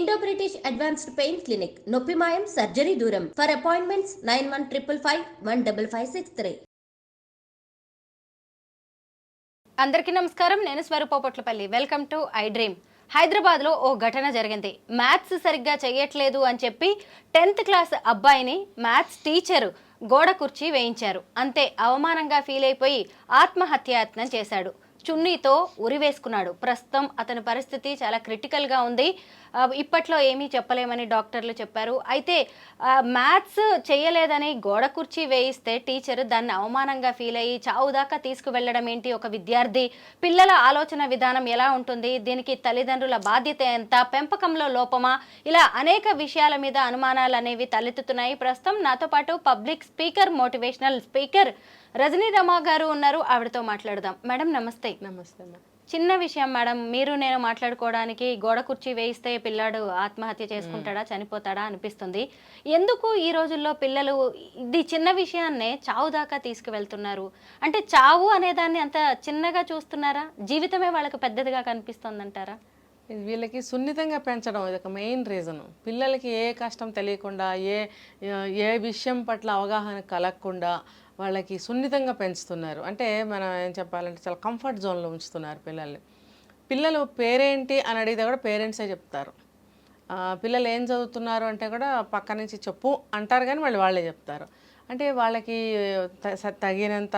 Indo British advanced pain clinic నొప్పి మాయం surgery దూరం. For appointments nine one triple five one double five six three అందరికీ నమస్కారం. నేను స్వరూపోపట్లపల్లి వెల్కమ్ టు ఐ డ్రీమ్ హైదరాబాద్లో ఓ ఘటన జరిగింది. మ్యాథ్స్ సరిగ్గా చేయట్లేదు అని చెప్పి టెన్త్ క్లాస్ అబ్బాయిని మ్యాథ్స్ టీచరు గోడ కుర్చీ వేయించారు. అంతే అవమానంగా ఫీల్ అయిపోయి ఆత్మహత్యాయత్నం చేశాడు. చున్నీతో ఉరివేసుకున్నాడు. ప్రస్తుతం అతని పరిస్థితి చాలా క్రిటికల్గా ఉంది. ఇప్పట్లో ఏమీ చెప్పలేమని డాక్టర్లు చెప్పారు. అయితే మ్యాథ్స్ చేయలేదని గోడ కుర్చీ వేయిస్తే టీచర్ దాన్ని అవమానంగా ఫీల్ అయ్యి చావు దాకా తీసుకువెళ్ళడం ఏంటి? ఒక విద్యార్థి పిల్లల ఆలోచన విధానం ఎలా ఉంటుంది? దీనికి తల్లిదండ్రుల బాధ్యత ఎంత? పెంపకంలో లోపమా? ఇలా అనేక విషయాల మీద అనుమానాలు అనేవి తలెత్తుతున్నాయి. ప్రస్తుతం నాతో పాటు public speaker motivational speaker Rajani Rama గారు ఉన్నారు ఆవిడతో మాట్లాడదాం. మేడం నమస్తే. నమస్తే చిన్న విషయం మేడం మీరు నేను మాట్లాడుకోవడానికి గోడ కుర్చీ వేయిస్తే పిల్లాడు ఆత్మహత్య చేసుకుంటాడా చనిపోతాడా అనిపిస్తుంది. ఎందుకు ఈ రోజుల్లో పిల్లలు ఇది చిన్న విషయాన్నే చావు దాకా తీసుకువెళ్తున్నారు? అంటే చావు అనేదాన్ని అంత చిన్నగా చూస్తున్నారా? జీవితమే వాళ్ళకి పెద్దదిగా కనిపిస్తుందంటారా? వీళ్ళకి సున్నితంగా పెంచడం ఇది ఒక మెయిన్ రీజన్. పిల్లలకి ఏ కష్టం తెలియకుండా ఏ ఏ విషయం పట్ల అవగాహన కలగకుండా వాళ్ళకి సున్నితంగా పెంచుతున్నారు. అంటే మనం ఏం చెప్పాలంటే చాలా కంఫర్ట్ జోన్లో ఉంచుతున్నారు పిల్లల్ని. పిల్లలు పేరేంటి అని అడిగితే కూడా పేరెంట్సే చెప్తారు. పిల్లలు ఏం చదువుతున్నారు అంటే కూడా పక్క నుంచి చెప్పు అంటారు కానీ వాళ్ళు వాళ్ళే చెప్తారు. అంటే వాళ్ళకి త- స- తగినంత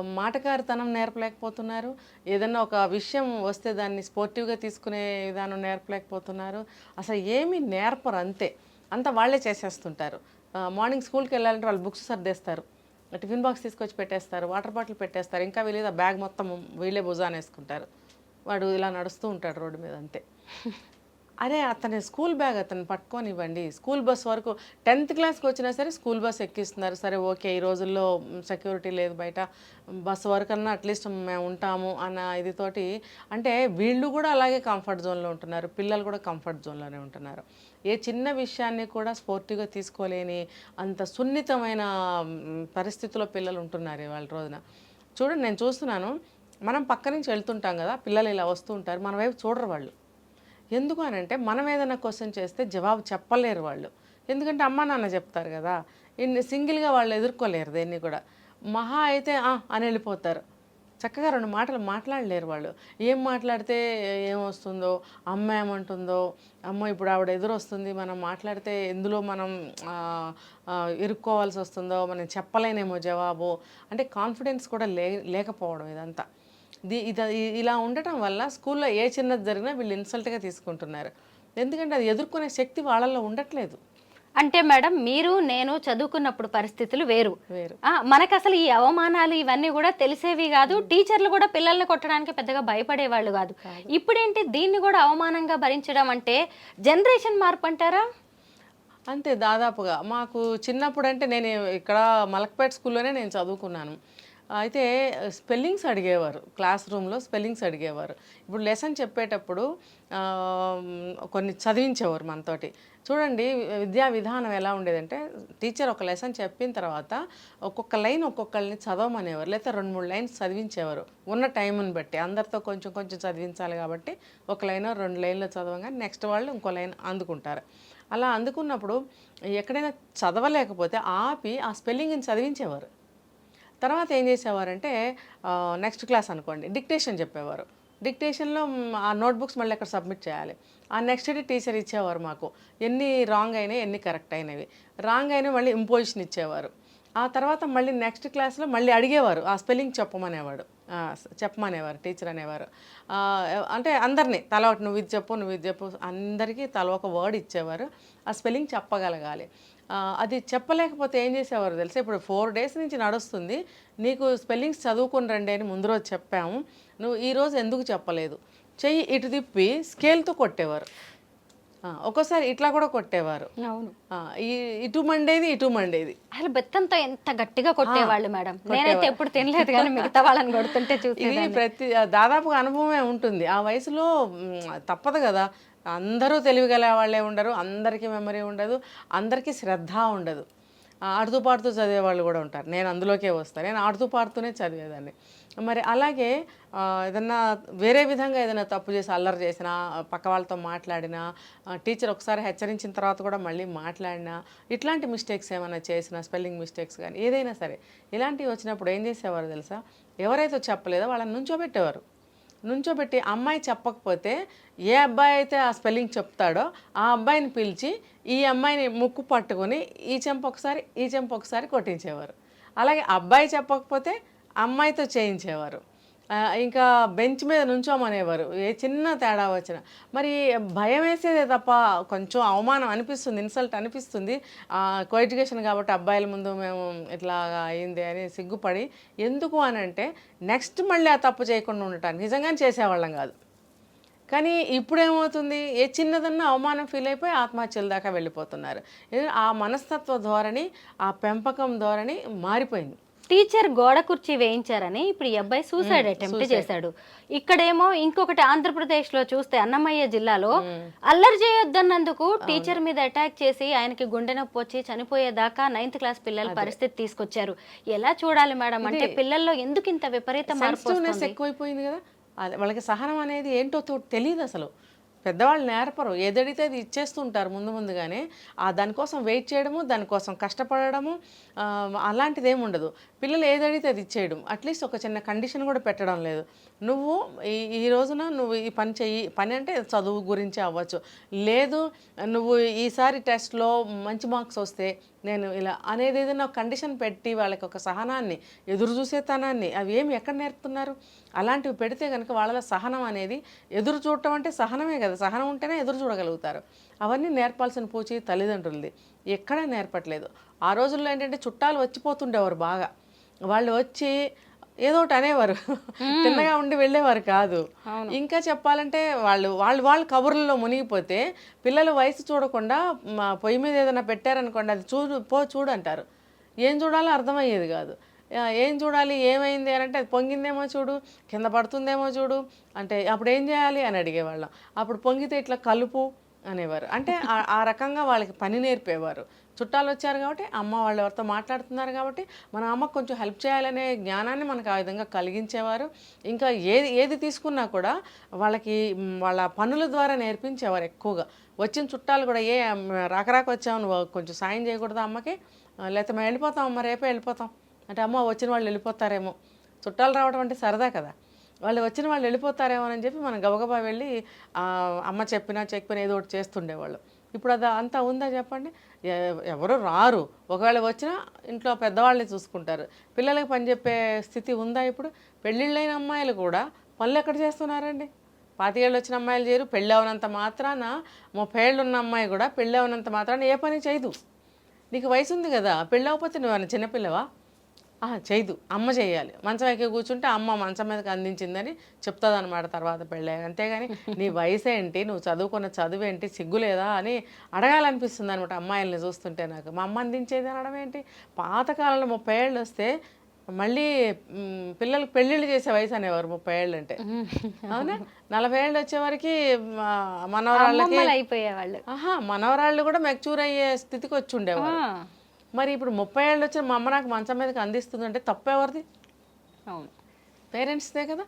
మాటకారితనం నేర్పలేకపోతున్నారు. ఏదన్నా ఒక విషయం వస్తే దాన్ని స్పోర్టివ్గా తీసుకునే విధానం నేర్పలేకపోతున్నారు. అసలు ఏమీ నేర్పరు అంతే. అంతా వాళ్ళే చేసేస్తుంటారు. మార్నింగ్ స్కూల్కి వెళ్ళాలంటే వాళ్ళు బుక్స్ సర్దేస్తారు. టిఫిన్ బాక్స్ తీసుకొచ్చి పెట్టేస్తారు వాటర్ బాటిల్ పెట్టేస్తారు ఇంకా వీళ్ళు బ్యాగ్ మొత్తం వీళ్ళే భుజాన్ వేసుకుంటారు. వాడు ఇలా నడుస్తూ ఉంటాడు రోడ్డు మీద అంతే. అరే అతని స్కూల్ బ్యాగ్ అతను పట్టుకొని ఇవ్వండి స్కూల్ బస్ వరకు టెన్త్ క్లాస్కి వచ్చినా సరే స్కూల్ బస్ ఎక్కిస్తున్నారు. సరే ఓకే ఈ రోజుల్లో సెక్యూరిటీ లేదు బయట. బస్ వరకు అన్నా అట్లీస్ట్ మేము ఉంటాము అన్న ఇదితోటి అంటే వీళ్ళు కూడా అలాగే కంఫర్ట్ జోన్లో ఉంటున్నారు. పిల్లలు కూడా కంఫర్ట్ జోన్లోనే ఉంటున్నారు. ఏ చిన్న విషయాన్ని కూడా స్పోర్టివ్గా తీసుకోలేని అంత సున్నితమైన పరిస్థితిలో పిల్లలు ఉంటున్నారు ఇవాళ రోజున. చూడండి నేను చూస్తున్నాను. మనం పక్క నుంచి వెళ్తుంటాం కదా పిల్లలు ఇలా వస్తూ ఉంటారు. మన వైపు చూడరు వాళ్ళు. ఎందుకు అని అంటే మనం ఏదైనా క్వశ్చన్ చేస్తే జవాబు చెప్పలేరు వాళ్ళు. ఎందుకంటే అమ్మ నాన్న చెప్తారు కదా ఇన్ని సింగిల్గా వాళ్ళు ఎదుర్కోలేరు దేన్ని కూడా. మహా అయితే అని వెళ్ళిపోతారు. చక్కగా రెండు మాటలు మాట్లాడలేరు వాళ్ళు. ఏం మాట్లాడితే ఏమొస్తుందో అమ్మ ఏమంటుందో అమ్మ ఇప్పుడు ఆవిడ ఎదురొస్తుంది మనం మాట్లాడితే ఎందులో మనం ఎరుక్కోవాల్సి ఇరుక్కోవాల్సి వస్తుందో మనం చెప్పలేనేమో జవాబు. అంటే కాన్ఫిడెన్స్ కూడా లే లేకపోవడం ఇదంతా. ఇలా ఉండటం వల్ల స్కూల్లో ఏ చిన్నది జరిగినా వీళ్ళు ఇన్సల్ట్గా తీసుకుంటున్నారు. ఎందుకంటే అది ఎదుర్కొనే శక్తి వాళ్ళల్లో ఉండట్లేదు. అంటే మేడం మీరు నేను చదువుకున్నప్పుడు పరిస్థితులు వేరు. మనకు అసలు ఈ అవమానాలు ఇవన్నీ కూడా తెలిసేవి కాదు. టీచర్లు కూడా పిల్లల్ని కొట్టడానికి పెద్దగా భయపడేవాళ్ళు కాదు. ఇప్పుడేంటి దీన్ని కూడా అవమానంగా భరించడం అంటే జనరేషన్ మార్పు అంటారా? అంతే దాదాపుగా. మాకు చిన్నప్పుడు అంటే నేను ఇక్కడ మలక్పేట స్కూల్లోనే నేను చదువుకున్నాను. అయితే స్పెల్లింగ్స్ అడిగేవారు. క్లాస్ రూమ్లో స్పెల్లింగ్స్ అడిగేవారు. ఇప్పుడు లెసన్ చెప్పేటప్పుడు కొన్ని చదివించేవారు మనతోటి. చూడండి విద్యా విధానం ఎలా ఉండేదంటే టీచర్ ఒక లెసన్ చెప్పిన తర్వాత ఒక్కొక్క లైన్ ఒక్కొక్కరిని చదవమనేవారు. లేకపోతే రెండు మూడు లైన్స్ చదివించేవారు. ఉన్న టైంని బట్టి. అందరితో కొంచెం కొంచెం చదివించాలి కాబట్టి ఒక లైన్ రెండు లైన్లో చదవగానే నెక్స్ట్ వాళ్ళు ఇంకో లైన్ అందుకుంటారు. అలా అందుకున్నప్పుడు ఎక్కడైనా చదవలేకపోతే ఆపి ఆ స్పెల్లింగ్ని చదివించేవారు. తర్వాత ఏం చేసేవారంటే నెక్స్ట్ క్లాస్ అనుకోండి డిక్టేషన్ చెప్పేవారు. డిక్టేషన్లో ఆ నోట్బుక్స్ మళ్ళీ అక్కడ సబ్మిట్ చేయాలి. ఆ నెక్స్ట్ డే టీచర్ ఇచ్చేవారు మాకు. ఎన్ని రాంగ్ అయినాయి ఎన్ని కరెక్ట్ అయినవి. రాంగ్ అయినవి మళ్ళీ ఇంపోజిషన్ ఇచ్చేవారు. ఆ తర్వాత మళ్ళీ నెక్స్ట్ క్లాస్లో మళ్ళీ అడిగేవారు. ఆ స్పెల్లింగ్ చెప్పమనేవాడు. చెప్పమనేవారు టీచర్ అనేవారు. అంటే అందరినీ తల ఒకటి నువ్వు ఇది చెప్పు నువ్వు ఇది చెప్పు అందరికీ తల ఒక వర్డ్ ఇచ్చేవారు. ఆ స్పెల్లింగ్ చెప్పగలగాలి. అది చెప్పలేకపోతే ఏం చేసేవారు తెలుసా? ఇప్పుడు ఫోర్ డేస్ నుంచి నడుస్తుంది. నీకు స్పెల్లింగ్స్ చదువుకుని రండి అని ముందు రోజు చెప్పాము. నువ్వు ఈరోజు ఎందుకు చెప్పలేదు? చెయ్యి ఇటు తిప్పి స్కేల్తో కొట్టేవారు. ఒక్కోసారి ఇట్లా కూడా కొట్టేవారు. అవును. ఇటు మండేది ఇటు మండేది. అసలు బెత్తంతో ఎంత గట్టిగా కొట్టేవాళ్ళు మేడం. నేనైతే ఎప్పుడు తినలేదు కానీ మిగతా వాళ్ళని కొడుతుంటే చూసి ఇది ప్రతి దాదాపుగా అనుభవమే ఉంటుంది. ఆ వయసులో తప్పదు కదా. అందరూ తెలివిగల వాళ్ళే ఉండరు అందరికీ మెమరీ ఉండదు అందరికీ శ్రద్ధ ఉండదు. ఆడుతూ పాడుతూ చదివే వాళ్ళు కూడా ఉంటారు. నేను అందులోకే వస్తాను నేను ఆడుతూ పాడుతూనే చదివేదాన్ని. మరి అలాగే ఏదన్నా వేరే విధంగా ఏదైనా తప్పు చేసి అల్లరి చేసినా పక్క వాళ్ళతో మాట్లాడినా టీచర్ ఒకసారి హెచ్చరించిన తర్వాత కూడా మళ్ళీ మాట్లాడినా ఇట్లాంటి మిస్టేక్స్ ఏమైనా చేసినా స్పెల్లింగ్ మిస్టేక్స్ కానీ ఏదైనా సరే ఇలాంటివి వచ్చినప్పుడు ఏం చేసేవారు తెలుసా? ఎవరైతే చెప్పలేదో వాళ్ళని నుంచోబెట్టేవారు. నుంచోబెట్టి అమ్మాయి చెప్పకపోతే ఏ అబ్బాయి అయితే ఆ స్పెల్లింగ్ చెప్తాడో ఆ అబ్బాయిని పిలిచి ఈ అమ్మాయిని ముక్కు పట్టుకొని ఈ చెంప ఒకసారి ఈ చెంప ఒకసారి కొట్టించేవారు. అలాగే అబ్బాయి చెప్పకపోతే అమ్మాయితో చేయించేవారు. ఇంకా బెంచ్ మీద నుంచోమనేవారు. ఏ చిన్న తేడా వచ్చినా. మరి భయం వేసేదే తప్ప కొంచెం అవమానం అనిపిస్తుంది ఇన్సల్ట్ అనిపిస్తుంది. కో ఎడ్యుకేషన్ కాబట్టి అబ్బాయిల ముందు మేము ఇట్లా అయింది అని సిగ్గుపడి ఎందుకు అని అంటే నెక్స్ట్ మళ్ళీ ఆ తప్పు చేయకుండా ఉండటానికి నిజంగానే చేసేవాళ్ళం కాదు. కానీ ఇప్పుడు ఏమవుతుంది ఏ చిన్నదన్నా అవమానం ఫీల్ అయిపోయి ఆత్మహత్యల దాకా వెళ్ళిపోతున్నారు. ఆ మనస్తత్వ ధోరణి ఆ పెంపకం ధోరణి మారిపోయింది. టీచర్ గోడ కుర్చీ వేయించారని ఇప్పుడు ఈ అబ్బాయి సూసైడ్ అటెంప్ట్ చేశాడు. ఇక్కడేమో ఇంకొకటి ఆంధ్రప్రదేశ్లో చూస్తే అన్నమయ్య జిల్లాలో అల్లరి చేయొద్దన్నందుకు టీచర్ మీద అటాక్ చేసి ఆయనకి గుండె నొప్పి వచ్చి చనిపోయేదాకా నైన్త్ క్లాస్ పిల్లల పరిస్థితి తీసుకొచ్చారు. ఎలా చూడాలి మేడం? అంటే పిల్లల్లో ఎందుకు ఇంత విపరీత మార్పు ఎక్కువైపోయింది కదా. వాళ్ళకి సహనం అనేది ఏంటో తెలియదు అసలు. పెద్దవాళ్ళు నేర్పరు. ఏదడితే అది ఇచ్చేస్తుంటారు ముందు ముందుగానే. ఆ దానికోసం వెయిట్ చేయడము దానికోసం కష్టపడము అలాంటిది ఏమి ఉండదు. పిల్లలు ఏదడితే అది ఇచ్చేయడం. అట్లీస్ట్ ఒక చిన్న కండిషన్ కూడా పెట్టడం లేదు. నువ్వు ఈ ఈ రోజున నువ్వు ఈ పని చెయ్యి. పని అంటే చదువు గురించి అవ్వచ్చు. లేదు నువ్వు ఈసారి టెస్ట్లో మంచి మార్క్స్ వస్తే నేను ఇలా అనేది ఏదైనా కండిషన్ పెట్టి వాళ్ళకి ఒక సహనాన్ని ఎదురు చూసేతనాన్ని అవి ఏమి ఎక్కడ నేర్పుతున్నారు? అలాంటివి పెడితే కనుక వాళ్ళ సహనం అనేది ఎదురు చూడటం అంటే సహనమే కదా. సహనం ఉంటేనే ఎదురు చూడగలుగుతారు. అవన్నీ నేర్పాల్సిన పూచి తల్లిదండ్రులది. ఎక్కడా నేర్పట్లేదు. ఆ రోజుల్లో ఏంటంటే చుట్టాలు వచ్చిపోతుండేవారు బాగా. వాళ్ళు వచ్చి ఏదో ఒకటి అనేవారు. తిన్నగా ఉండి వెళ్ళేవారు కాదు. ఇంకా చెప్పాలంటే వాళ్ళు వాళ్ళు వాళ్ళు కబుర్లలో మునిగిపోతే పిల్లలు వయసు చూడకుండా మా పొయ్యి మీద ఏదైనా పెట్టారనుకోండి అది చూడు పో చూడు అంటారు ఏం చూడాలో అర్థమయ్యేది కాదు. ఏం చూడాలి ఏమైంది అని అంటే అది పొంగిందేమో చూడు కింద పడుతుందేమో చూడు. అంటే అప్పుడు ఏం చేయాలి అని అడిగేవాళ్ళం. అప్పుడు పొంగితే ఇట్లా కలుపు అనేవారు. అంటే ఆ- రకంగా వాళ్ళకి పని నేర్పేవారు. చుట్టాలు వచ్చారు కాబట్టి అమ్మ వాళ్ళు ఎవరితో మాట్లాడుతున్నారు కాబట్టి మన అమ్మకు కొంచెం హెల్ప్ చేయాలనే జ్ఞానాన్ని మనకు ఆ విధంగా కలిగించేవారు. ఇంకా ఏది ఏది తీసుకున్నా కూడా వాళ్ళకి వాళ్ళ పనుల ద్వారా నేర్పించేవారు ఎక్కువగా. వచ్చిన చుట్టాలు కూడా ఏ రాకరాక వచ్చాము వచ్చావు నువ్వు కొంచెం సాయం చేయకూడదా అమ్మకి? లేకపోతే మేము వెళ్ళిపోతాం అమ్మ రేపే వెళ్ళిపోతాం. అంటే అమ్మ వచ్చిన వాళ్ళు వెళ్ళిపోతారేమో. చుట్టాలు రావడం అంటే సరదా కదా. వాళ్ళు వచ్చిన వాళ్ళు వెళ్ళిపోతారేమో అని చెప్పి మనం గబగబా వెళ్ళి అమ్మ చెప్పినా చెప్పినా ఏదో ఒకటి చేస్తుండేవాళ్ళు. ఇప్పుడు అది అంతా ఉందా చెప్పండి? ఎవరు రారు. ఒకవేళ వచ్చినా ఇంట్లో పెద్దవాళ్ళని చూసుకుంటారు. పిల్లలకి పని చెప్పే స్థితి ఉందా ఇప్పుడు? పెళ్ళిళ్ళైన అమ్మాయిలు కూడా పనులు ఎక్కడ చేస్తున్నారండి? పాతికేళ్ళు వచ్చిన అమ్మాయిలు చేయరు. పెళ్ళి అవనంత మాత్రాన ముప్పై ఏళ్ళు ఉన్న అమ్మాయి కూడా పెళ్ళి అవనంత మాత్రాన ఏ పని చేయదు. నీకు వయసు ఉంది కదా. పెళ్ళి అవ్వకపోతే నువ్వు చిన్నపిల్లవా? చేయదు అమ్మ చేయాలి. మంచం ఎక్కి కూర్చుంటే అమ్మ మంచం మీదకి అందించిందని చెప్తుంది అనమాట తర్వాత పెళ్ళి అంతేగాని నీ వయసు ఏంటి నువ్వు చదువుకున్న చదువు ఏంటి సిగ్గులేదా అని అడగాలనిపిస్తుంది అనమాట అమ్మాయిల్ని చూస్తుంటే నాకు. మా అమ్మ అందించేది అనడం ఏంటి? పాతకాలంలో ముప్పై ఏళ్ళు వస్తే మళ్ళీ పిల్లలకు పెళ్ళిళ్ళు చేసే వయసు అనేవారు ముప్పై ఏళ్ళు అంటే. అవునా? నలభై ఏళ్ళు వచ్చేవరకు మనవరాళ్ళకి అయిపోయేవాళ్ళు. ఆహా మనవరాళ్ళు కూడా మెచ్యూర్ అయ్యే స్థితికి వచ్చి ఉండేవారు. మరి ఇప్పుడు ముప్పై ఏళ్ళు వచ్చిన మా అమ్మ నాకు మంచం మీదకి అందిస్తుందంటే తప్పెవరిది అవును. పేరెంట్స్దే కదా.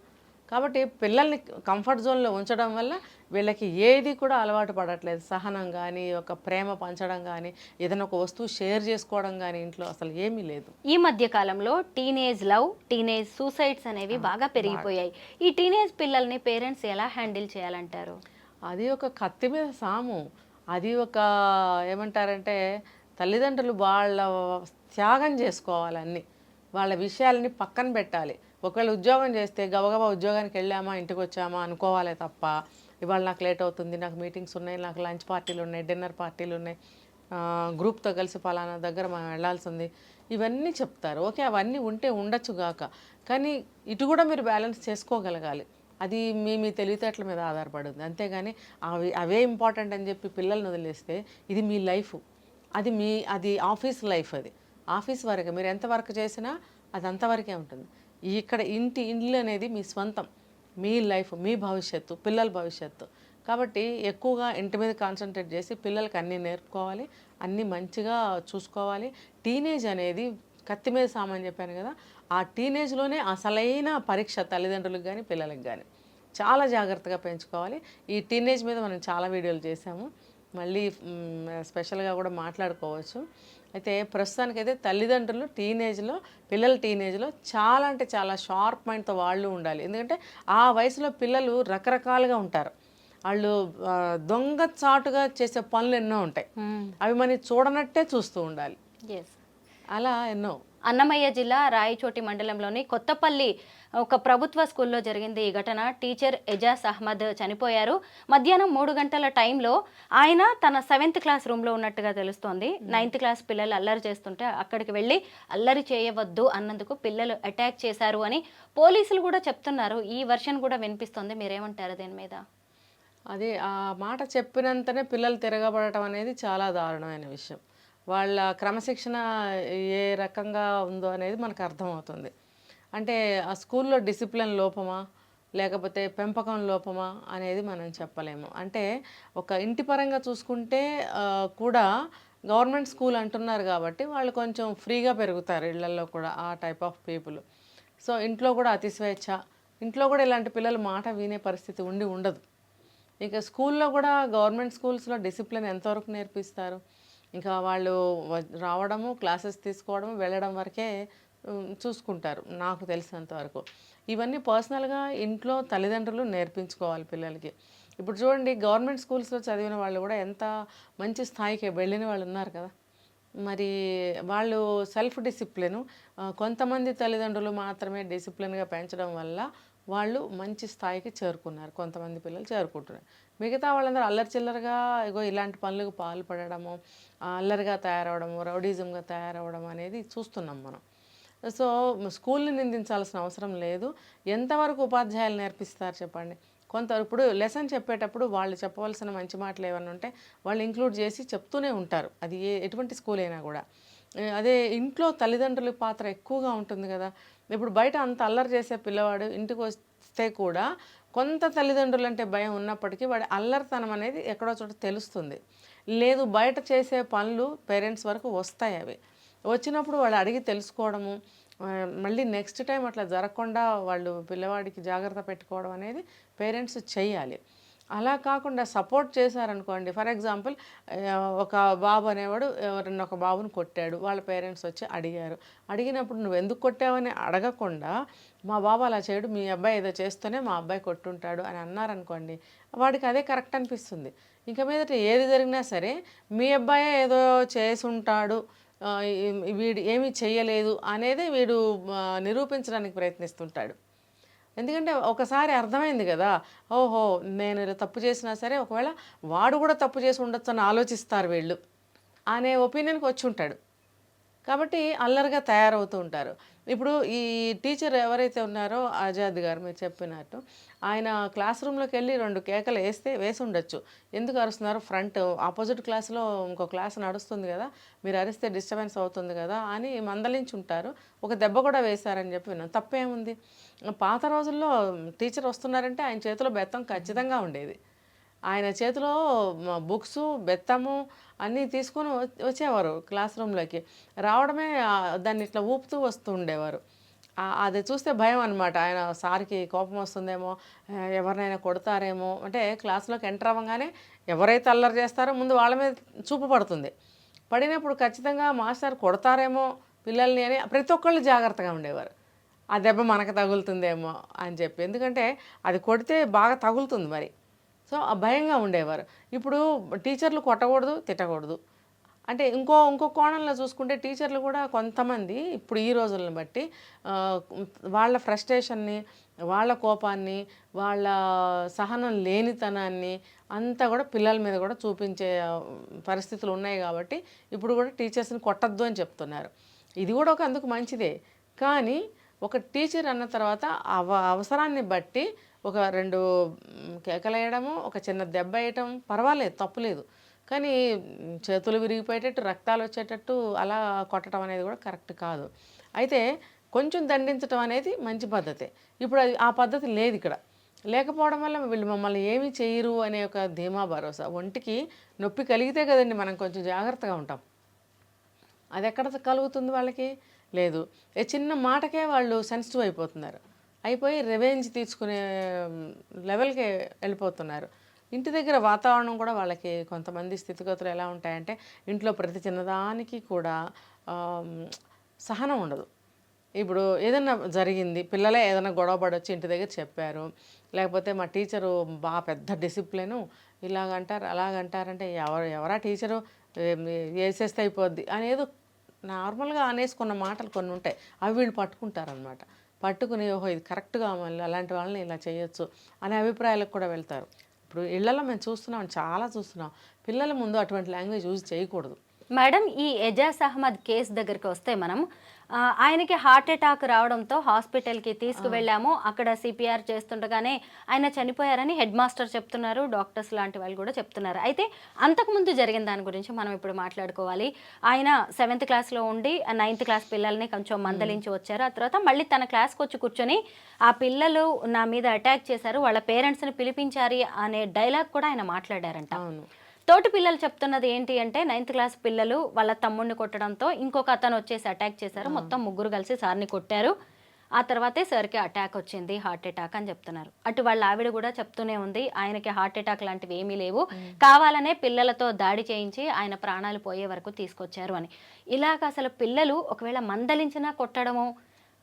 కాబట్టి పిల్లల్ని కంఫర్ట్ జోన్లో ఉంచడం వల్ల వీళ్ళకి ఏది కూడా అలవాటు పడట్లేదు. సహనం కానీ ఒక ప్రేమ పంచడం కానీ ఏదైనా ఒక వస్తువు షేర్ చేసుకోవడం కానీ ఇంట్లో అసలు ఏమీ లేదు. ఈ మధ్య కాలంలో టీనేజ్ లవ్ టీనేజ్ సూసైడ్స్ అనేవి బాగా పెరిగిపోయాయి. ఈ టీనేజ్ పిల్లల్ని పేరెంట్స్ ఎలా హ్యాండిల్ చేయాలంటారు? అది ఒక కత్తి మీద సాము. అది ఒక ఏమంటారంటే తల్లిదండ్రులు వాళ్ళ త్యాగం చేసుకోవాలన్నీ వాళ్ళ విషయాలని పక్కన పెట్టాలి. ఒకవేళ ఉద్యోగం చేస్తే గబగబా ఉద్యోగానికి వెళ్ళామా ఇంటికి వచ్చామా అనుకోవాలి తప్ప ఇవాళ నాకు లేట్ అవుతుంది నాకు మీటింగ్స్ ఉన్నాయి నాకు లంచ్ పార్టీలు ఉన్నాయి డిన్నర్ పార్టీలు ఉన్నాయి గ్రూప్తో కలిసి ఫలానా దగ్గర మనం వెళ్ళాల్సి ఉంది. ఇవన్నీ చెప్తారు. ఓకే అవన్నీ ఉంటే ఉండొచ్చు గాక. కానీ ఇటు కూడా మీరు బ్యాలెన్స్ చేసుకోగలగాలి. అది మీ మీ తెలివితేటల మీద ఆధారపడుతుంది. అంతేగాని అవి అవే ఇంపార్టెంట్ అని చెప్పి పిల్లల్ని వదిలేస్తే ఇది మీ లైఫ్. అది మీ అది ఆఫీస్ లైఫ్ అది. ఆఫీస్ వరకు మీరు ఎంత వర్క్ చేసినా అది అంతవరకే ఉంటుంది. ఇక్కడ ఇంటి ఇల్లు అనేది మీ స్వంతం మీ లైఫ్ మీ భవిష్యత్తు పిల్లల భవిష్యత్తు. కాబట్టి ఎక్కువగా ఇంటి మీద కాన్సన్ట్రేట్ చేసి పిల్లలకి అన్నీ నేర్పుకోవాలి అన్నీ మంచిగా చూసుకోవాలి. టీనేజ్ అనేది కత్తి మీద సామాన్ చెప్పాను కదా ఆ టీనేజ్లోనే అసలైన పరీక్ష తల్లిదండ్రులకు కానీ పిల్లలకు కానీ చాలా జాగ్రత్తగా పెంచుకోవాలి. ఈ టీనేజ్ మీద మనం చాలా వీడియోలు చేసాము మళ్ళీ స్పెషల్గా కూడా మాట్లాడుకోవచ్చు. అయితే ప్రస్తుతానికైతే తల్లిదండ్రులు టీనేజ్లో పిల్లల టీనేజ్లో చాలా అంటే చాలా షార్ప్ మైండ్తో వాళ్ళు ఉండాలి. ఎందుకంటే ఆ వయసులో పిల్లలు రకరకాలుగా ఉంటారు. వాళ్ళు దొంగ చాటుగా చేసే పనులు ఎన్నో ఉంటాయి. అవి మనకి చూడనట్టే చూస్తూ ఉండాలి. అలా ఎన్నో అన్నమయ్య జిల్లా రాయచోటి మండలంలోని కొత్తపల్లి ఒక ప్రభుత్వ స్కూల్లో జరిగింది ఈ ఘటన. టీచర్ ఎజాజ్ అహ్మద్ చనిపోయారు. మధ్యాహ్నం మూడు గంటల టైంలో ఆయన తన సెవెంత్ క్లాస్ రూమ్లో ఉన్నట్టుగా తెలుస్తోంది. నైన్త్ క్లాస్ పిల్లలు అల్లరి చేస్తుంటే అక్కడికి వెళ్ళి అల్లరి చేయవద్దు అన్నందుకు పిల్లలు అటాక్ చేశారు అని పోలీసులు కూడా చెప్తున్నారు. ఈ వర్షన్ కూడా వినిపిస్తుంది. మీరేమంటారు దీని మీద? అదే ఆ మాట చెప్పినంతనే పిల్లలు తిరగబడటం అనేది చాలా దారుణమైన విషయం. వాళ్ళ క్రమశిక్షణ ఏ రకంగా ఉందో అనేది మనకు అర్థమవుతుంది. అంటే ఆ స్కూల్లో డిసిప్లిన్ లోపమా లేకపోతే పెంపకం లోపమా అనేది మనం చెప్పలేము. అంటే ఒక ఇంటి పరంగా చూసుకుంటే కూడా గవర్నమెంట్ స్కూల్ అంటున్నారు కాబట్టి వాళ్ళు కొంచెం ఫ్రీగా పెరుగుతారు ఇళ్ళలో కూడా ఆ టైప్ ఆఫ్ పీపుల్. సో ఇంట్లో కూడా అతి స్వేచ్ఛ. ఇంట్లో కూడా ఇలాంటి పిల్లలు మాట వినే పరిస్థితి ఉండి ఉండదు. ఇక స్కూల్లో కూడా గవర్నమెంట్ స్కూల్స్లో డిసిప్లిన్ ఎంతవరకు నేర్పిస్తారు? ఇంకా వాళ్ళు వ- రావడము క్లాసెస్ తీసుకోవడం వెళ్ళడం వరకే చూసుకుంటారు నాకు తెలిసినంత వరకు. ఇవన్నీ పర్సనల్గా ఇంట్లో తల్లిదండ్రులు నేర్పించుకోవాలి పిల్లలకి. ఇప్పుడు చూడండి గవర్నమెంట్ స్కూల్స్లో చదివిన వాళ్ళు కూడా ఎంత మంచి స్థాయికి వెళ్ళిన వాళ్ళు ఉన్నారు కదా. మరి వాళ్ళు సెల్ఫ్ డిసిప్లిన్ కొంతమంది తల్లిదండ్రులు మాత్రమే డిసిప్లిన్గా పెంచడం వల్ల వాళ్ళు మంచి స్థాయికి చేరుకున్నారు. కొంతమంది పిల్లలు చేరుకుంటున్నారు. మిగతా వాళ్ళందరూ అల్లరి చిల్లరగా ఇగో ఇలాంటి పనులకు పాల్పడము అల్లరిగా తయారవడము రౌడీజంగా తయారవడం అనేది చూస్తున్నాం మనం. సో స్కూల్ని నిందించాల్సిన అవసరం లేదు. ఎంతవరకు ఉపాధ్యాయులు నేర్పిస్తారు చెప్పండి? కొంత ఇప్పుడు లెసన్ చెప్పేటప్పుడు వాళ్ళు చెప్పవలసిన మంచి మాటలు ఏమైనా ఉంటే వాళ్ళు ఇంక్లూడ్ చేసి చెప్తూనే ఉంటారు. అది ఏ ఎటువంటి స్కూల్ అయినా కూడా. అదే ఇంట్లో తల్లిదండ్రుల పాత్ర ఎక్కువగా ఉంటుంది కదా. ఇప్పుడు బయట అంత అల్లరి చేసే పిల్లవాడు ఇంటికి వస్తే కూడా కొంత తల్లిదండ్రులు అంటే భయం ఉన్నప్పటికీ వాడి అల్లరితనం అనేది ఎక్కడో చోట తెలుస్తుంది. లేదు బయట చేసే పనులు పేరెంట్స్ వరకు వస్తాయి అవి. వచ్చినప్పుడు వాళ్ళు అడిగి తెలుసుకోవడము మళ్ళీ నెక్స్ట్ టైం అట్లా జరగకుండా వాళ్ళు పిల్లవాడికి జాగ్రత్త పెట్టుకోవడం అనేది పేరెంట్స్ చేయాలి అలా కాకుండా సపోర్ట్ చేశారనుకోండి ఫర్ ఎగ్జాంపుల్ ఒక బాబు అనేవాడు ఎవరన్నా ఒక బాబుని కొట్టాడు వాళ్ళ పేరెంట్స్ వచ్చి అడిగారు. అడిగినప్పుడు నువ్వు ఎందుకు కొట్టావని అడగకుండా మా బాబు అలా చేయడు మీ అబ్బాయి ఏదో చేస్తూనే మా అబ్బాయి కొట్టుంటాడు అని అన్నారనుకోండి వాడికి అదే కరెక్ట్ అనిపిస్తుంది. ఇంకా మీదట ఏది జరిగినా సరే మీ అబ్బాయే ఏదో చేసి ఉంటాడు వీడు ఏమీ చేయలేదు అనేది వీడు నిరూపించడానికి ప్రయత్నిస్తుంటాడు. ఎందుకంటే ఒకసారి అర్థమైంది కదా ఓహో నేను ఇలా తప్పు చేసినా సరే ఒకవేళ వాడు కూడా తప్పు చేసి ఉండొచ్చు అని ఆలోచిస్తారు వీళ్ళు అనే ఒపీనియన్కి వచ్చి ఉంటాడు. కాబట్టి అల్లరిగా తయారవుతూ ఉంటారు. ఇప్పుడు ఈ టీచర్ ఎవరైతే ఉన్నారో ఆజాద్ గారు మీరు చెప్పినట్టు ఆయన క్లాస్ రూమ్లోకి వెళ్ళి రెండు కేకలు వేస్తే వేసి ఉండొచ్చు. ఎందుకు అరుస్తున్నారు? ఫ్రంట్ ఆపోజిట్ క్లాస్లో ఇంకో క్లాస్ నడుస్తుంది కదా మీరు అరిస్తే డిస్టర్బెన్స్ అవుతుంది కదా అని మందలించి ఉంటారు. ఒక దెబ్బ కూడా వేశారని చెప్పి విన్నాను తప్పేముంది? పాత రోజుల్లో టీచర్ వస్తున్నారంటే ఆయన చేతిలో బెత్తం ఖచ్చితంగా ఉండేది. ఆయన చేతిలో బుక్స్ బెత్తము అన్నీ తీసుకొని వచ్చేవారు క్లాస్ రూమ్లోకి రావడమే దాన్ని ఇట్లా ఊపుతూ వస్తూ ఉండేవారు. అది చూస్తే భయం అనమాట ఆయన సార్కి కోపం వస్తుందేమో ఎవరినైనా కొడతారేమో. అంటే క్లాస్లోకి ఎంటర్ అవ్వగానే ఎవరైతే అల్లరి చేస్తారో ముందు వాళ్ళ మీద చూపు పడుతుంది. పడినప్పుడు ఖచ్చితంగా మాస్టర్ కొడతారేమో పిల్లల్ని అని ప్రతి ఒక్కళ్ళు జాగ్రత్తగా ఉండేవారు. ఆ దెబ్బ మనకు తగులుతుందేమో అని చెప్పి. ఎందుకంటే అది కొడితే బాగా తగులుతుంది మరి. సో ఆ భయంగా ఉండేవారు. ఇప్పుడు టీచర్లు కొట్టకూడదు తిట్టకూడదు. అంటే ఇంకో ఇంకో కోణంలో చూసుకుంటే టీచర్లు కూడా కొంతమంది ఇప్పుడు ఈ రోజులను బట్టి వాళ్ళ ఫ్రస్ట్రేషన్ని వాళ్ళ కోపాన్ని వాళ్ళ సహనం లేనితనాన్ని అంతా కూడా పిల్లల మీద కూడా చూపించే పరిస్థితులు ఉన్నాయి కాబట్టి ఇప్పుడు కూడా టీచర్స్ని కొట్టద్దు అని చెప్తున్నారు. ఇది కూడా ఒక అందుకు మంచిదే. కానీ ఒక టీచర్ అన్న తర్వాత అవ అవసరాన్ని బట్టి ఒక రెండు కేకలేయడము ఒక చిన్న దెబ్బ వేయటం పర్వాలేదు తప్పులేదు. కానీ చేతులు విరిగిపోయేటట్టు రక్తాలు వచ్చేటట్టు అలా కొట్టడం అనేది కూడా కరెక్ట్ కాదు. అయితే కొంచెం దండించడం అనేది మంచి పద్ధతే. ఇప్పుడు అది ఆ పద్ధతి లేదు ఇక్కడ. లేకపోవడం వల్ల వీళ్ళు మమ్మల్ని ఏమీ చేయరు అనే ఒక ధీమా భరోసా. ఒంటికి నొప్పి కలిగితే కదండి మనం కొంచెం జాగ్రత్తగా ఉంటాం. అది ఎక్కడ కలుగుతుంది వాళ్ళకి? లేదు. ఏ చిన్న మాటకే వాళ్ళు సెన్సిటివ్ అయిపోతున్నారు. అయిపోయి రివెంజ్ తీసుకునే లెవెల్కి వెళ్ళిపోతున్నారు. ఇంటి దగ్గర వాతావరణం కూడా వాళ్ళకి కొంతమంది స్థితిగతులు ఎలా ఉంటాయంటే ఇంట్లో ప్రతి చిన్నదానికి కూడా సహనం ఉండదు. ఇప్పుడు ఏదైనా జరిగింది పిల్లలే ఏదైనా గొడవ పడొచ్చి ఇంటి దగ్గర చెప్పారు లేకపోతే మా టీచరు బాగా పెద్ద డిసిప్లిను ఇలాగంటారు అలాగంటారంటే ఎవరు ఎవరా టీచరు వేసేస్తే అయిపోద్ది అనేదో నార్మల్గా అనేసుకున్న మాటలు కొన్ని ఉంటాయి అవి వీళ్ళు పట్టుకుంటారనమాట పట్టుకుని ఓహో ఇది కరెక్ట్గా మళ్ళీ అలాంటి వాళ్ళని ఇలా చేయొచ్చు అనే అభిప్రాయాలకు కూడా వెళ్తారు. ఇప్పుడు ఇళ్ళలో మేము చూస్తున్నాం చాలా చూస్తున్నాం. పిల్లల ముందు అటువంటి లాంగ్వేజ్ యూజ్ చేయకూడదు. మేడం ఈ ఎజాజ్ అహ్మద్ కేసు దగ్గరికి వస్తే మనం ఆయనకి హార్ట్ అటాక్ రావడంతో హాస్పిటల్కి తీసుకువెళ్ళాము. అక్కడ సిపిఆర్ చేస్తుండగానే ఆయన చనిపోయారని హెడ్ మాస్టర్ చెప్తున్నారు డాక్టర్స్ లాంటి వాళ్ళు కూడా చెప్తున్నారు. అయితే అంతకుముందు జరిగిన దాని గురించి మనం ఇప్పుడు మాట్లాడుకోవాలి. ఆయన సెవెంత్ క్లాస్లో ఉండి నైన్త్ క్లాస్ పిల్లల్ని కొంచెం మందలించి వచ్చారు. ఆ తర్వాత మళ్ళీ తన క్లాస్కి వచ్చి కూర్చొని ఆ పిల్లలు నా మీద అటాక్ చేశారు. వాళ్ళ పేరెంట్స్ని పిలిపించారు అనే డైలాగ్ కూడా ఆయన మాట్లాడారంట. అవును. తోటి పిల్లలు చెప్తున్నది ఏంటి అంటే నైన్త్ క్లాస్ పిల్లలు వాళ్ళ తమ్ముడిని కొట్టడంతో ఇంకొక అతను వచ్చేసి అటాక్ చేశారు. మొత్తం ముగ్గురు కలిసి సార్ని కొట్టారు. ఆ తర్వాతే సార్కి అటాక్ వచ్చింది హార్ట్ అటాక్ అని చెప్తున్నారు. అటు వాళ్ళ ఆవిడ కూడా చెప్తూనే ఉంది ఆయనకి హార్ట్ అటాక్ లాంటివి ఏమీ లేవు. కావాలనే పిల్లలతో దాడి చేయించి ఆయన ప్రాణాలు పోయే వరకు తీసుకొచ్చారు అని. ఇలాగ అసలు పిల్లలు ఒకవేళ మందలించినా కొట్టడము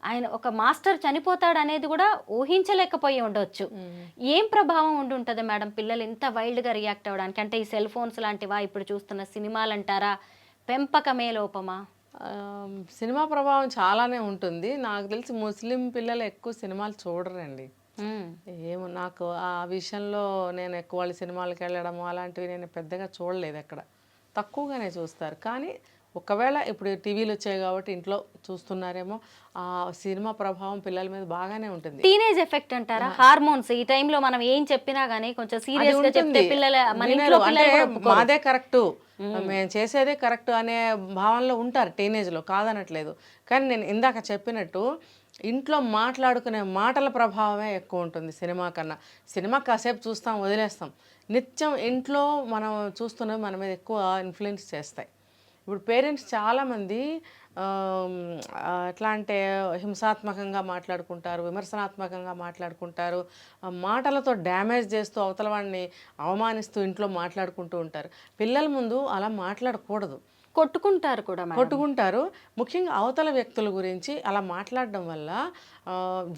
ఆయన ఒక మాస్టర్ చనిపోతాడు అనేది కూడా ఊహించలేకపోయి ఉండొచ్చు. ఏం ప్రభావం ఉండి ఉంటుంది మేడం? పిల్లలు ఇంత వైల్డ్గా రియాక్ట్ అవ్వడానికి? అంటే ఈ సెల్ ఫోన్స్ లాంటివా? ఇప్పుడు చూస్తున్న సినిమాలు అంటారా పెంపకమే లోపమా? సినిమా ప్రభావం చాలానే ఉంటుంది. నాకు తెలిసి ముస్లిం పిల్లలు ఎక్కువ సినిమాలు చూడరండి. ఏమో నాకు ఆ విషయంలో నేను ఎక్కువ వాళ్ళ సినిమాలకు వెళ్ళడము అలాంటివి నేను పెద్దగా చూడలేదు అక్కడ తక్కువగానే చూస్తారు. కానీ ఒకవేళ ఇప్పుడు టీవీలు వచ్చాయి కాబట్టి ఇంట్లో చూస్తున్నారేమో ఆ సినిమా ప్రభావం పిల్లల మీద బాగానే ఉంటుంది. టీనేజ్ ఎఫెక్ట్ అంటారా? హార్మోన్స్ ఈ టైంలో మనం ఏం చెప్పినా గానీ కొంచెం సీరియస్గా చెప్తే. పిల్లల మన. ఇంట్లో. మాదే కరెక్ట్. మేము. చేసేదే కరెక్ట్ అనే భావనలో ఉంటారు teenage లో కాదనట్లేదు. కానీ నేను ఇందాక చెప్పినట్టు ఇంట్లో మాట్లాడుకునే మాటల ప్రభావమే ఎక్కువ ఉంటుంది సినిమా కన్నా. సినిమా కాసేపు చూస్తాం వదిలేస్తాం. నిత్యం ఇంట్లో మనం చూస్తున్నవి మన మీద ఎక్కువ ఇన్ఫ్లుయెన్స్ చేస్తాయి. ఇప్పుడు పేరెంట్స్ చాలామంది ఎట్లా అంటే హింసాత్మకంగా మాట్లాడుకుంటారు విమర్శనాత్మకంగా మాట్లాడుకుంటారు మాటలతో డ్యామేజ్ చేస్తూ అవతల వాడిని అవమానిస్తూ ఇంట్లో మాట్లాడుకుంటూ ఉంటారు. పిల్లల ముందు అలా మాట్లాడకూడదు. కొట్టుకుంటారు కూడా కొట్టుకుంటారు. ముఖ్యంగా అవతల వ్యక్తుల గురించి అలా మాట్లాడడం వల్ల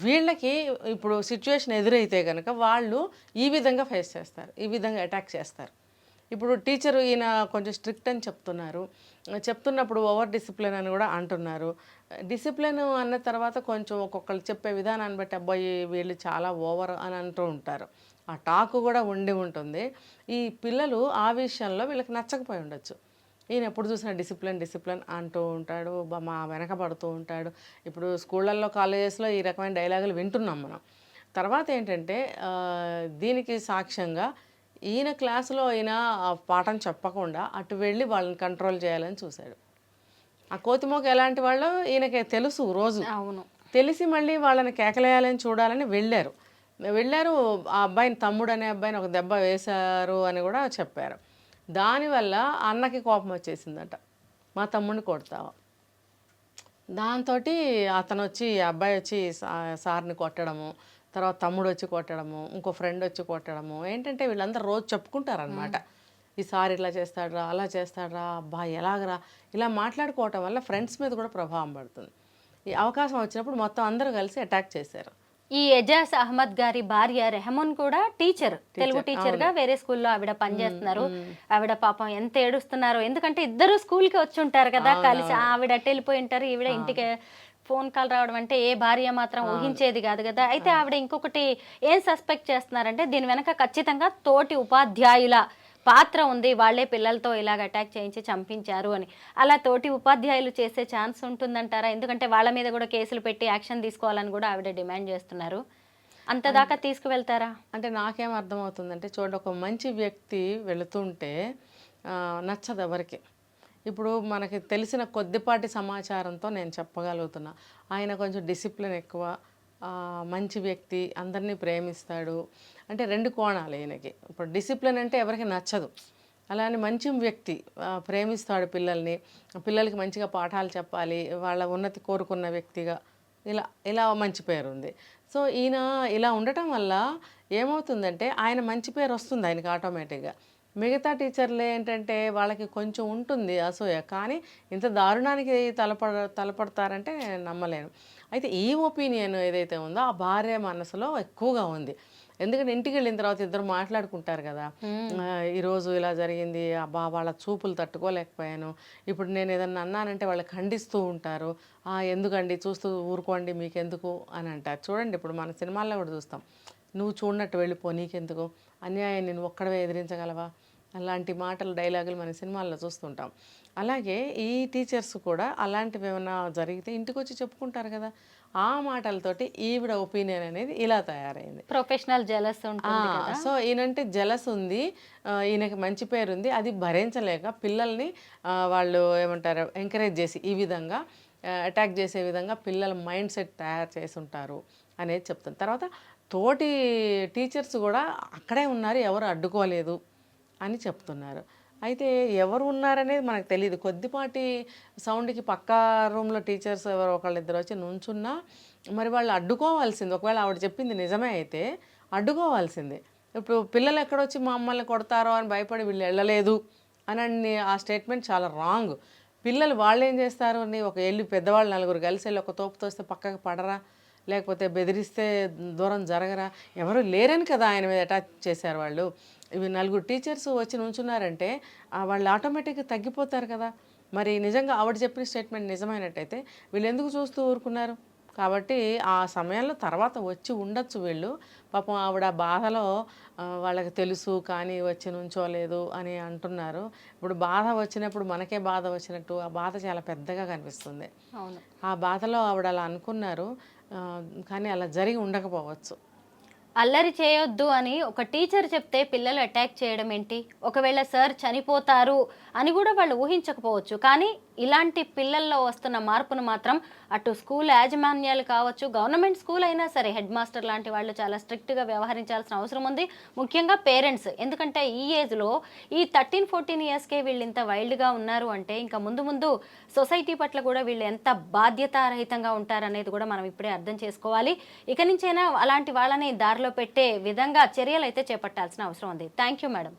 వీళ్ళకి ఇప్పుడు సిచ్యువేషన్ ఎదురైతే కనుక వాళ్ళు ఈ విధంగా ఫేస్ చేస్తారు ఈ విధంగా అటాక్ చేస్తారు. ఇప్పుడు టీచర్ ఈయన కొంచెం స్ట్రిక్ట్ అని చెప్తున్నారు. చెప్తున్నప్పుడు ఓవర్ డిసిప్లిన్ అని కూడా అంటున్నారు. డిసిప్లిన్ అన్న తర్వాత కొంచెం ఒక్కొక్కరు చెప్పే విధానాన్ని బట్టి అబ్బాయి వీళ్ళు చాలా ఓవర్ అని అంటూ ఉంటారు. ఆ టాక్ కూడా ఉండి ఉంటుంది. ఈ పిల్లలు ఆ విషయంలో వీళ్ళకి నచ్చకపోయి ఉండొచ్చు. ఈయన ఎప్పుడు చూసినా డిసిప్లిన్ డిసిప్లిన్ అంటూ ఉంటాడు మా వెనకబడుతూ ఉంటాడు. ఇప్పుడు స్కూళ్ళల్లో కాలేజెస్లో ఈ రకమైన డైలాగులు వింటున్నాం మనం. తర్వాత ఏంటంటే దీనికి సాక్ష్యంగా ఈయన క్లాసులో ఈయన ఆ పాఠం చెప్పకుండా అటు వెళ్ళి వాళ్ళని కంట్రోల్ చేయాలని చూశాడు. ఆ కోతిమోక ఎలాంటి వాళ్ళు ఈయనకి తెలుసు రోజు. అవును. తెలిసి మళ్ళీ వాళ్ళని కేకలేయాలని చూడాలని వెళ్ళారు. వెళ్ళారు ఆ అబ్బాయిని తమ్ముడు అనే అబ్బాయిని ఒక దెబ్బ వేశారు అని కూడా చెప్పారు. దానివల్ల అన్నకి కోపం వచ్చేసిందట. మా తమ్ముడిని కొడతావా? దాంతో అతను వచ్చి అబ్బాయి వచ్చి సార్ని కొట్టడము తర్వాత తమ్ముడు వచ్చి కొట్టడము ఇంకో ఫ్రెండ్ వచ్చి కొట్టడము. ఏంటంటే వీళ్ళందరూ రోజు చెప్పుకుంటారనమాట ఈ సార్ ఇట్లా చేస్తాడ్రా అలా చేస్తాడ్రా అబ్బా ఎలాగరా? ఇలా మాట్లాడుకోవటం వల్ల ఫ్రెండ్స్ మీద కూడా ప్రభావం పడుతుంది. ఈ అవకాశం వచ్చినప్పుడు మొత్తం అందరూ కలిసి అటాక్ చేశారు. ఈ ఎజాజ్ అహ్మద్ గారి భార్య రెహమాన్ కూడా టీచర్ తెలుగు టీచర్గా వేరే స్కూల్లో ఆవిడ పనిచేస్తున్నారు. ఆవిడ పాపం ఎంత ఏడుస్తున్నారో? ఎందుకంటే ఇద్దరు స్కూల్కి వచ్చి ఉంటారు కదా కలిసి ఆవిడ అటు వెళ్ళిపోయి ఉంటారు ఈవిడ ఇంటికి ఫోన్ కాల్ రావడం అంటే ఏ భార్య మాత్రం ఊహించేది కాదు కదా. అయితే ఆవిడ ఇంకొకటి ఏం సస్పెక్ట్ చేస్తున్నారంటే దీని వెనక ఖచ్చితంగా తోటి ఉపాధ్యాయుల పాత్ర ఉంది. వాళ్ళే పిల్లలతో ఇలాగ అటాక్ చేయించి చంపించారు అని. అలా తోటి ఉపాధ్యాయులు చేసే ఛాన్స్ ఉంటుందంటారా? ఎందుకంటే వాళ్ళ మీద కూడా కేసులు పెట్టి యాక్షన్ తీసుకోవాలని కూడా ఆవిడ డిమాండ్ చేస్తున్నారు. అంత దాకా తీసుకువెళ్తారా? అంటే నాకేం అర్థమవుతుందంటే చూడండి ఒక మంచి వ్యక్తి వెళుతుంటే నచ్చదు ఎవరికి. ఇప్పుడు మనకి తెలిసిన కొద్దిపాటి సమాచారంతో నేను చెప్పగలుగుతున్నా. ఆయన కొంచెం డిసిప్లిన్ ఎక్కువ మంచి వ్యక్తి అందరినీ ప్రేమిస్తాడు. అంటే రెండు కోణాలు ఈయనకి. ఇప్పుడు డిసిప్లిన్ అంటే ఎవరికి నచ్చదు. అలానే మంచి వ్యక్తి ప్రేమిస్తాడు పిల్లల్ని. పిల్లలకి మంచిగా పాఠాలు చెప్పాలి వాళ్ళ ఉన్నతి కోరుకున్న వ్యక్తిగా. ఇలా ఇలా మంచి పేరు ఉంది. సో ఈయన ఇలా ఉండటం వల్ల ఏమవుతుందంటే ఆయన మంచి పేరు వస్తుంది ఆయనకి ఆటోమేటిక్గా. మిగతా టీచర్లు ఏంటంటే వాళ్ళకి కొంచెం ఉంటుంది అసూయ కానీ ఇంత దారుణానికి తలపడ తలపడతారంటే నమ్మలేను. అయితే ఈ ఒపీనియన్ ఏదైతే ఉందో ఆ భార్య మనసులో ఎక్కువగా ఉంది. ఎందుకంటే ఇంటికి వెళ్ళిన తర్వాత ఇద్దరు మాట్లాడుకుంటారు కదా. ఈరోజు ఇలా జరిగింది అబ్బా వాళ్ళ చూపులు తట్టుకోలేకపోయాను. ఇప్పుడు నేను ఏదన్నా అన్నానంటే వాళ్ళు ఖండిస్తూ ఉంటారు. "ఆ, ఎందుకండి? చూస్తూ ఊరుకోండి మీకెందుకు? అని అంటారు. చూడండి ఇప్పుడు మన సినిమాల్లో కూడా చూస్తాం. నువ్వు చూడనట్టు వెళ్ళిపో నీకెందుకు? అన్యాయం నేను ఒక్కడవే ఎదిరించగలవా? అలాంటి మాటలు డైలాగులు మన సినిమాల్లో చూస్తుంటాం. అలాగే ఈ టీచర్స్ కూడా అలాంటివి ఏమైనా జరిగితే ఇంటికి వచ్చి చెప్పుకుంటారు కదా. ఆ మాటలతోటి ఈవిడ ఒపీనియన్ అనేది ఇలా తయారైంది. ప్రొఫెషనల్ జెలస్ సో ఈయనంటే జలస్ ఉంది. ఈయనకి మంచి పేరు ఉంది. అది భరించలేక పిల్లల్ని వాళ్ళు ఏమంటారు ఎంకరేజ్ చేసి ఈ విధంగా అటాక్ చేసే విధంగా పిల్లల మైండ్ సెట్ తయారు చేసి ఉంటారు అనేది చెప్తాను తర్వాత తోటి టీచర్స్ కూడా అక్కడే ఉన్నారు. ఎవరు అడ్డుకోలేదు. అని చెప్తున్నారు. అయితే ఎవరు ఉన్నారనేది మనకు తెలియదు కొద్దిపాటి సౌండ్కి పక్క రూమ్లో టీచర్స్ ఎవరు ఒకళ్ళు ఇద్దరు వచ్చి నుంచున్నా మరి వాళ్ళు అడ్డుకోవాల్సింది. ఒకవేళ ఆవిడ చెప్పింది నిజమే అయితే అడ్డుకోవాల్సిందే. ఇప్పుడు పిల్లలు ఎక్కడొచ్చి మమ్మల్ని కొడతారో అని భయపడి వీళ్ళు వెళ్ళలేదు అని ఆ స్టేట్మెంట్ చాలా రాంగ్. పిల్లలు వాళ్ళు ఏం చేస్తారు అని ఒక వెళ్ళి పెద్దవాళ్ళు నలుగురు కలిసి వెళ్ళి ఒక తోపు తోస్తే పక్కకు పడరా? లేకపోతే బెదిరిస్తే దూరం జరగరా? ఎవరు లేరని కదా ఆయన మీద అటాచ్ చేశారు వాళ్ళు. ఇవి నలుగురు టీచర్స్ వచ్చి నుంచున్నారంటే వాళ్ళు ఆటోమేటిక్గా తగ్గిపోతారు కదా. మరి నిజంగా ఆవిడ చెప్పిన స్టేట్మెంట్ నిజమైనట్టయితే వీళ్ళు ఎందుకు చూస్తూ ఊరుకున్నారు? కాబట్టి ఆ సమయంలో తర్వాత వచ్చి ఉండొచ్చు వీళ్ళు. పాపం ఆవిడ బాధలో వాళ్ళకి తెలుసు కానీ వచ్చి నుంచోలేదు అని అంటున్నారు. ఇప్పుడు బాధ వచ్చినప్పుడు మనకే బాధ వచ్చినట్టు ఆ బాధ చాలా పెద్దగా కనిపిస్తుంది. ఆ బాధలో ఆవిడ అలా అనుకున్నారు. కానీ అలా జరిగి ఉండకపోవచ్చు. అల్లరి చేయొద్దు అని ఒక టీచర్ చెప్తే పిల్లలు అటాక్ చేయడం ఏంటి? ఒకవేళ సార్ చనిపోతారు అని కూడా వాళ్ళు ఊహించకపోవచ్చు. కానీ ఇలాంటి పిల్లల్లో వస్తున్న మార్పును మాత్రం అటు స్కూల్ యాజమాన్యాలు కావచ్చు గవర్నమెంట్ స్కూల్ అయినా సరే హెడ్ మాస్టర్ లాంటి వాళ్ళు చాలా స్ట్రిక్ట్గా వ్యవహరించాల్సిన అవసరం ఉంది. ముఖ్యంగా పేరెంట్స్. ఎందుకంటే ఈ ఏజ్లో ఈ థర్టీన్ ఫోర్టీన్ ఇయర్స్కే వీళ్ళు ఇంత వైల్డ్గా ఉన్నారు అంటే ఇంకా ముందు ముందు సొసైటీ పట్ల కూడా వీళ్ళు ఎంత బాధ్యతారహితంగా ఉంటారనేది కూడా మనం ఇప్పుడే అర్థం చేసుకోవాలి. ఇక నుంచైనా అలాంటి వాళ్ళని దారిలో పెట్టే విధంగా చర్యలు అయితే చేపట్టాల్సిన అవసరం ఉంది. Thank you madam.